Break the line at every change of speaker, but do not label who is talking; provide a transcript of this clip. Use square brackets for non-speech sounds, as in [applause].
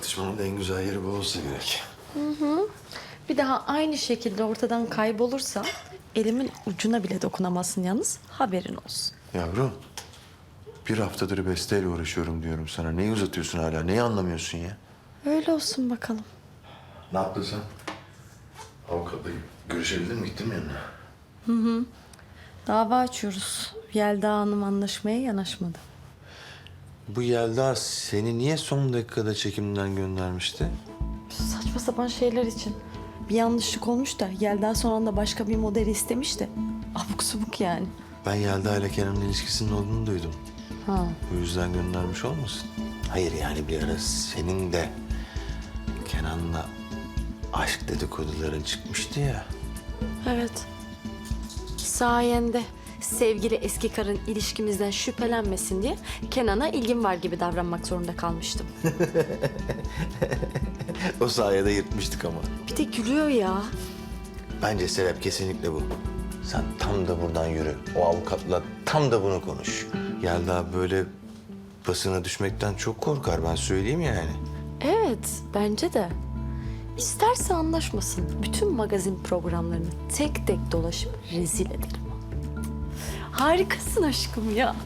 tartışmanın da en güzel yeri bu olsa gerek.
Bir daha aynı şekilde ortadan kaybolursa elimin ucuna bile dokunamazsın yalnız haberin olsun.
Yavrum, bir haftadır besteyle uğraşıyorum diyorum sana. Neyi uzatıyorsun hala? Neyi anlamıyorsun ya?
Öyle olsun bakalım.
Ne yaptın sen? Avukatla görüşebildin mi? Gittin mi yanına?
Dava açıyoruz. Yelda Hanım anlaşmaya yanaşmadı.
Bu Yelda seni niye son dakikada çekimden göndermişti?
Saçma sapan şeyler için. Bir yanlışlık olmuş da Yelda son anda başka bir modeli istemiş de. Abuk subuk yani.
Ben Yelda ile Kenan'ın ilişkisinin olduğunu duydum.
Ha.
Bu yüzden göndermiş olmasın? Hayır yani bir ara senin de Kenan'la aşk dedikoduların çıkmıştı ya.
Evet. Sayende sevgili eski karın ilişkimizden şüphelenmesin diye Kenan'a ilgim var gibi davranmak zorunda kalmıştım. [laughs]
O sayede yırtmıştık ama.
Bir de gülüyor ya.
Bence sebep kesinlikle bu. Sen tam da buradan yürü. O avukatla tam da bunu konuş. Yelda böyle basına düşmekten çok korkar ben söyleyeyim yani.
Evet, bence de. İsterse anlaşmasın. Bütün magazin programlarını tek tek dolaşıp rezil ederim. Harikasın aşkım ya.